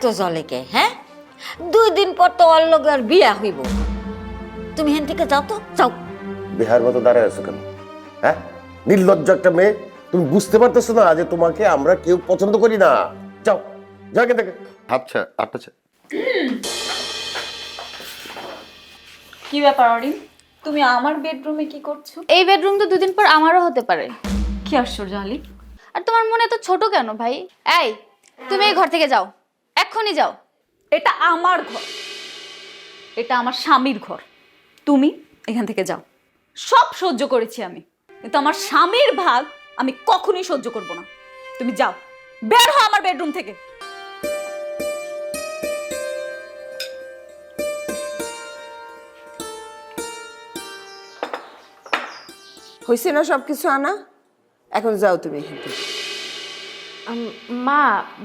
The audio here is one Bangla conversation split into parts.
এত জলে কে হ্যাঁ? দুই দিন পর তো ওর লগে আর বিয়া হইব। তুমি হেন থেকে যাও তো যাও। বিহার মতো দাঁড়ায় আছো কেন? হ্যাঁ? নির্লজ্জ একটা মেয়ে তুমি বুঝতে পারতেছো না যে তোমাকে আমরা কেউ পছন্দ করি না। যাও যাও এখান থেকে। আচ্ছা আচ্ছা কি ব্যাপার অরিন? তুমি আমার বেডরুমে কি করছ? এই বেডরুম তো দুদিন পর আমারও হতে পারে। কি আশ্চর্য আলি আর তোমার মনে এত ছোট কেন ভাই? এই তুমি এই ঘর থেকে যাও। এক্ষুনি যাও। এটা আমার ঘর। এটা আমার স্বামীর ঘর। তুমি এখান থেকে যাও। সব সহ্য করেছি আমি। কিন্তু আমার স্বামীর ভাগ আমি কখনোই সহ্য করব না। তুমি যাও। বের হও আমার বেডরুম থেকে। হয়েছে না সব কিছু আনা? এখন যাও তুমি এখান থেকে। মা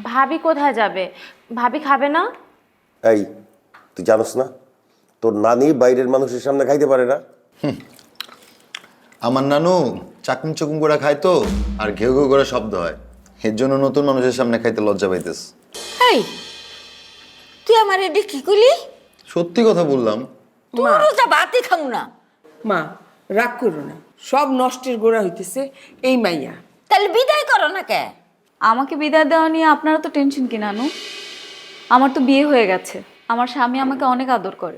ভাবি কোথায় যাবে? ভাবি খাবে না? এই তুই জানোস না? তোর নানি বাইরের মানুষের সামনে খাইতে পারে না। আমার নানু চাকম চকুম করে খায় তো আর ঘেউ ঘেউ করে শব্দ হয়। এর জন্য নতুন মানুষের সামনে খাইতে লজ্জা পাইতেস। এই তুই আমার এডি কি করলি? সত্যি কথা বললাম। তোরও যা বাতি খাও না। মা রাগ করো না। সব নষ্টের গোড়া হইতেছে এই মাইয়া। তাহলে বিদায় করো না কে? আমাকে বিদায় দেওয়া নিয়ে আপনারা তো টেনশন কি নানু? আমার তো বিয়ে হয়ে গেছে। আমার স্বামী আমাকে অনেক আদর করে।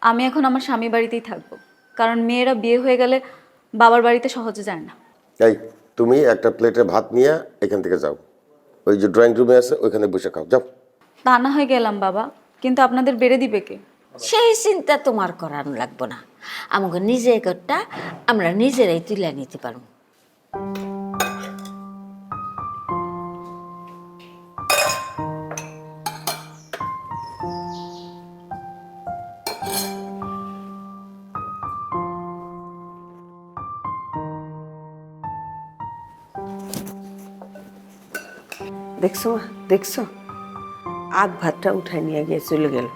আমি এখন আমার স্বামী বাড়িতেই থাকব। কারণ মেয়েরা বিয়ে হয়ে গেলে বাবার বাড়িতে সহজে যায় না। এই তুমি একটা প্লেটে ভাত নিয়ে এখান থেকে যাও। ওই যে ড্রয়িং রুমে আছে ওইখানে বসে খাও। যাও। তা না হয়ে গেলাম বাবা। কিন্তু আপনাদের বেড়ে দিবে কে? সেই চিন্তা তোমার করানো লাগবো না। আমাকে নিজে একটা আমরা নিজেরাই তুলে নিতে পারব। দেখছ মা দেখছ? আগ ভাতটা উঠায় নিয়ে গিয়ে চলে গেল।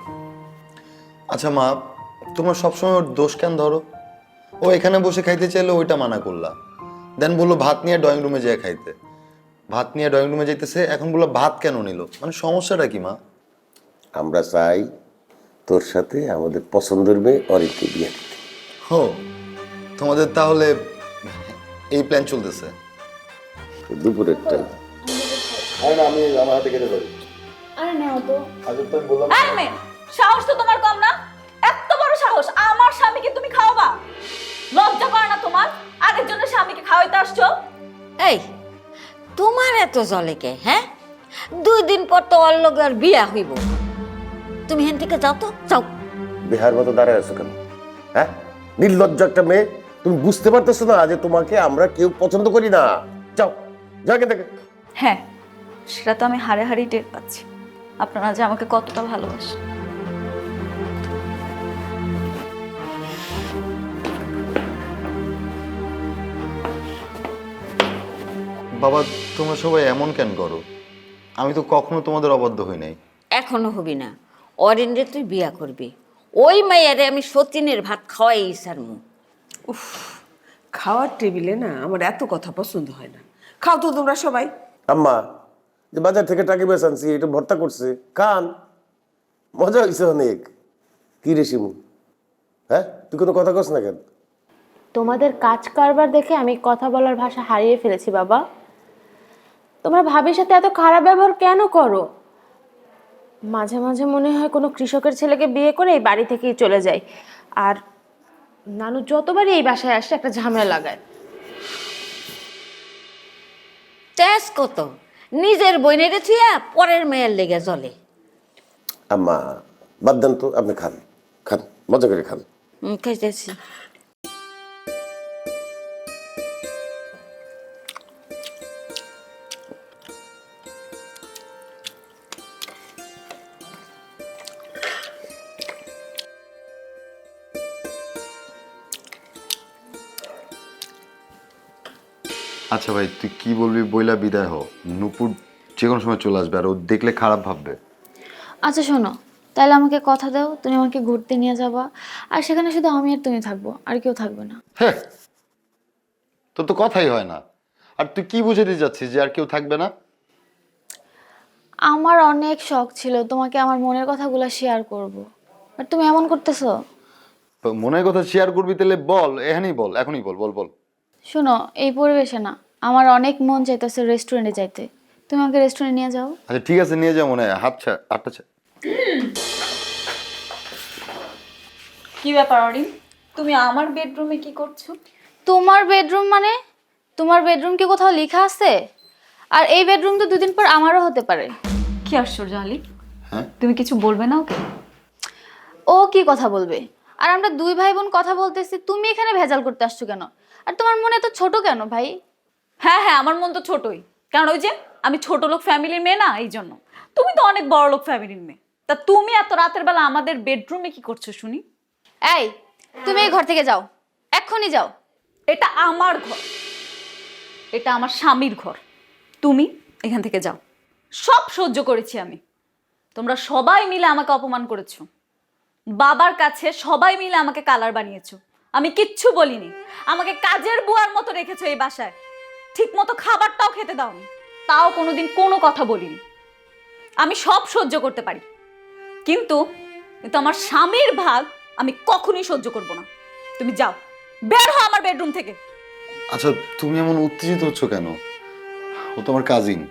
আচ্ছা মা তোমরা সবসময় ওর দোষ কেন ধরো? ও এখানে বসে খাইতে চাইলে ওইটা মানা করলা। দেন বলল ভাত নিয়ে ড্রয়িং রুমে যেয়ে খাইতে। ভাত নিয়ে ড্রয়িং রুমে যাইতেছে এখন বলল ভাত কেন নিল? মানে সমস্যাটা কি মা? আমরা চাই তোর সাথে আমাদের পছন্দের মেয়ে অরিনকে বিয়ে দিতে। হো তোমাদের তাহলে এই প্ল্যান চলতেছে। দুপুরের টাইম আমি আমার হাতে কেটে ধরি। আরে নাও তো। এই মেয়ে, সাহস তো তোমার কম না? এত বড় সাহস আমার স্বামীকে তুমি খাওয়াবা? লজ্জা করে না তোমার? আরেকজনের স্বামীকে খাওয়াইতে আসছো? এই তোমার এত জলে কে হ্যাঁ? দুই দিন পর তো ওর লগে আর বিয়া হইব। তুমি হেন থেকে যাও তো যাও। বিহার মতো দাঁড়ায় আছো কেন? হ্যাঁ? নির্লজ্জ একটা মেয়ে তুমি বুঝতে পারতেছো না যে তোমাকে আমরা কেউ পছন্দ করি না। যাও যাও এখান থেকে। হ্যাঁ সেটা তো আমি হারে হারেই টের পাচ্ছি। আপনারা যে আমাকে কতটা ভালোবাসেন। বাবা তোমরা সবাই এমন কেন করো? আমি তো কখনো তোমাদের অবাধ্য হই নাই। এখনও হবি না। অরেন্দ্রে তুই বিয়া করবি। ওই মাইয়ারে আমি সতীনের ভাত খাওয়াই ইসার মুখ খাওয়ার টেবিলে না আমার এত কথা পছন্দ হয় না। খাও তো তোমরা সবাই। আম্মা যে বাজার থেকে টাকি বেশ আনছি এটা ভর্তা করছে। খান মজা হয়েছে অনেক। কি রে শিমু? হ্যাঁ? তুই কোনো কথা কস না কেন? তোমাদের কাজ কারবার দেখে আমি কথা বলার ভাষা হারিয়ে ফেলেছি বাবা। তোমরা ভাবির সাথে এত খারাপ ব্যবহার কেন করো? মাঝে মাঝে মনে হয় কোনো কৃষকের ছেলেকে বিয়ে করে এই বাড়ি থেকেই চলে যায় আর নানু যতবারই এই বাসায় আসে একটা ঝামেলা লাগায়। তেজ কত? নিজের বইনে থুয়া পরের মেয়ের লেগে জলে আম্মা বাদ দেন তো আপনি খান খান মজা করে খান। খাইতেছি। আচ্ছা ভাই তুই কি বলবি? বইলা বিদায় হো নুপুর যে কোনো সময় চলে আসবে আর ও দেখলে খারাপ ভাববে। আচ্ছা শোনো। তাহলে আমাকে কথা দাও তুমি আমাকে ঘুরতে নিয়ে যাবা। আর সেখানে শুধু আমি আর তুমি থাকব আর কেউ থাকবে না। হ্যাঁ তোর তো কথাই হয় না। আর তুই কি বুঝাতে যাচ্ছিস যে আর কেউ থাকবে না? আমার অনেক শখ ছিল তোমাকে আমার মনের কথাগুলো শেয়ার করব। আর তুমি এমন করতেছো? মনের কথা শেয়ার করবি তাহলে বল এখানেই বল এখনই বল বল বল। শোনো এই পরিবেশে না আমার অনেক মন চাইতেছে রেস্টুরেন্টে যাইতে। তুমি আমাকে রেস্টুরেন্টে নিয়ে যাও। আচ্ছা ঠিক আছে নিয়ে যাও মনে হয়। হাত ছা আটটা ছা। কি ব্যাপার অরিন? তুমি আমার বেডরুমে কি করছ? তোমার বেডরুম মানে? তোমার বেডরুম কি কোথাও লেখা আছে? আর এই বেডরুম তো দুদিন পর আমারও হতে পারে। কি আশ্চর্য আলি হ্যাঁ? তুমি কিছু বলবে না ওকে? ও কি কথা বলবে? আর আমরা দুই ভাই বোন কথা বলতেছি তুমি এখানে ভেজাল করতে আসছো কেন? আর তোমার মনে এত ছোট কেন ভাই? হ্যাঁ হ্যাঁ আমার মন তো ছোটই। কারণ ওই যে আমি ছোট লোক ফ্যামিলির মেয়ে না এই জন্য। তুমি তো অনেক বড় লোক ফ্যামিলির মেয়ে। তা তুমি এত রাতের বেলা আমাদের বেডরুমে কি করছ শুনি? এই তুমি এই ঘর থেকে যাও। এক্ষুনি যাও। এটা আমার ঘর। এটা আমার স্বামীর ঘর। তুমি এখান থেকে যাও। সব সহ্য করেছি আমি। তোমরা সবাই মিলে আমাকে অপমান করেছ। বাবার কাছে সবাই মিলে আমাকে কালার বানিয়েছো। আমি কিচ্ছু বলিনি। আমাকে কাজের বুয়ার মতো রেখেছো এই বাসায়। ঠিক মতো খাবারটাও খেতে দাওনি। তাও কোনোদিন কোনো কথা বলিনি। আমি সব সহ্য করতে পারি। কিন্তু কিন্তু আমার স্বামীর ভাগ আমি কখনোই সহ্য করব না। তুমি যাও। বের হও আমার বেডরুম থেকে। আচ্ছা তুমি এমন উত্তেজিত হচ্ছ কেন? ও তোমার কাজিন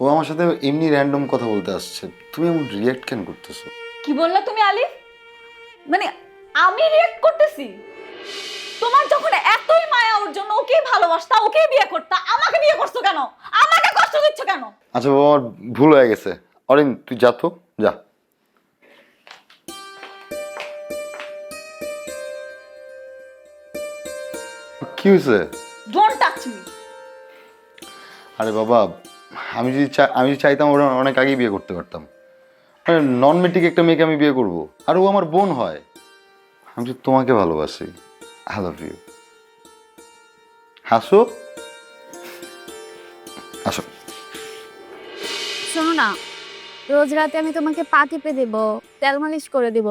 ও আমার সাথে এমনি র্যান্ডম কথা বলতে আসছে। তুমি এমন রিয়াক্ট কেন করতেছো? কি বললা তুমি আলিফ? মানে আমি রিয়েক্ট করতেছি। তোমার যখন এতই মায়া ওর জন্য ওকেই ভালোবাসতা ওকেই বিয়ে করতা আমাকে বিয়ে করছ কেন? আমাকে কষ্ট দিচ্ছ কেন? আচ্ছা বাবা আমার ভুল হয়ে গেছে। অরিন তুই যা তো যা। কি হয়েছে? ডোন্ট টাচ মি আরে বাবা আমি যদি আমি যদি চাইতাম ওরা অনেক আগেই বিয়ে করতে পারতাম। নন মেট্রিক একটা মেয়েকে আমি বিয়ে করব। আর ও আমার বোন হয়। আমি তো তোমাকে ভালোবাসি। আই লাভ ইউ হাসো। আসো শোনো না রোজ রাতে আমি তোমাকে পা টিপে দেব তেল মালিশ করে দিব।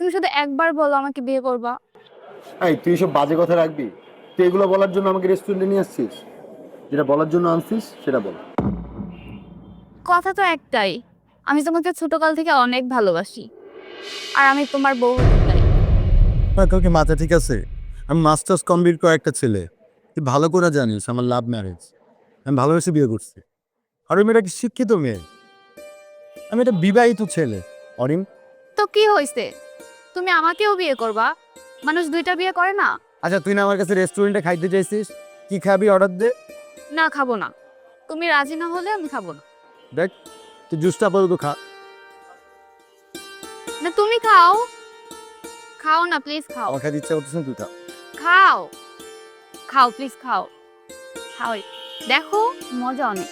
তুমি শুধু একবার বলো আমাকে বিয়ে করবা। এই তুই সব বাজে কথা রাখবি? তুই এগুলো বলার জন্য আমাকে রেস্টুরেন্টে নিয়ে আসছিস? যেটা বলার জন্য আনছিস সেটা বল। কথা তো একটাই। আমি তোমাকে ছোটকাল থেকে অনেক ভালোবাসি। আর আমি তোমার বউ হতে চাই। মাথা ঠিক আছে? আমি মাস্টার্স কমপ্লিট করা একটা ছেলে। তুই ভালো করে জানিস আমার লাভ ম্যারেজ আমি ভালোবেসে বিয়ে করছি। আর মেয়েটা কি শিক্ষিত মেয়ে? আমি একটা বিবাহিত ছেলে। অরিম তো কি হয়েছে তুমি আমাকেও বিয়ে করবা? মানুষ দুইটা বিয়ে করে না? আচ্ছা তুই না আমার কাছে রেস্টুরেন্টে খাইতে চাইছিস? কি খাবি অর্ডার দে। না খাব না। তুমি রাজি না হলে আমি খাব না। দেখ তুই জুসটা আপাতত খা। না তুমি খাও। খাও না প্লিজ খাও। আমার খেতে ইচ্ছা করতেছে না, তুই খা খাও। খাও প্লিজ খাও। খাও। দেখো মজা অনেক।